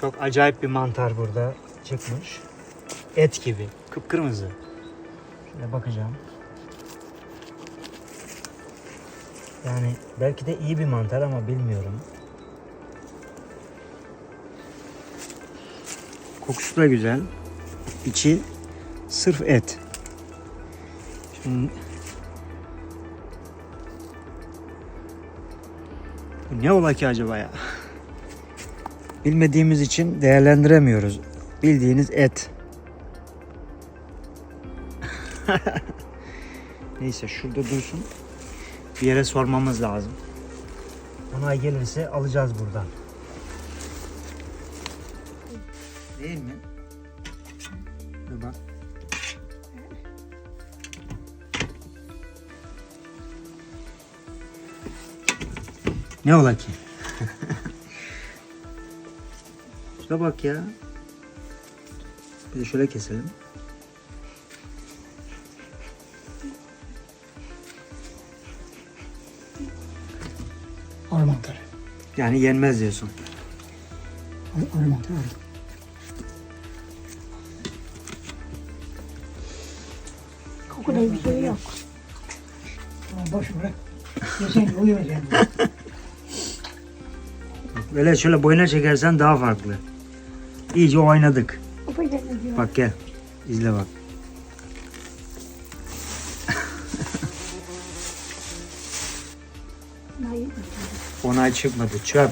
Çok acayip bir mantar burada çıkmış. Et gibi. Kıpkırmızı. Şöyle bakacağım. Yani belki de iyi bir mantar ama bilmiyorum. Kokusu da güzel. İçi sırf et. Şimdi ne ola ki acaba ya? Bilmediğimiz için değerlendiremiyoruz. Bildiğiniz et. Neyse şurada dursun. Bir yere sormamız lazım. Onay gelirse alacağız buradan. Değil mi? Dur bak. Ne ola ki? Şuna bak ya. Bir de şöyle keselim. Arı mantarı. Yani yenmez diyorsun. Mantarı. Arı. Kokuda bir şey yok. Tamam boş bırak. Yesen uyuyor yani. Böyle şöyle boyuna çekersen daha farklı. İyice oynadık. Bak gel. İzle bak. Onay çıkmadı. Çöp.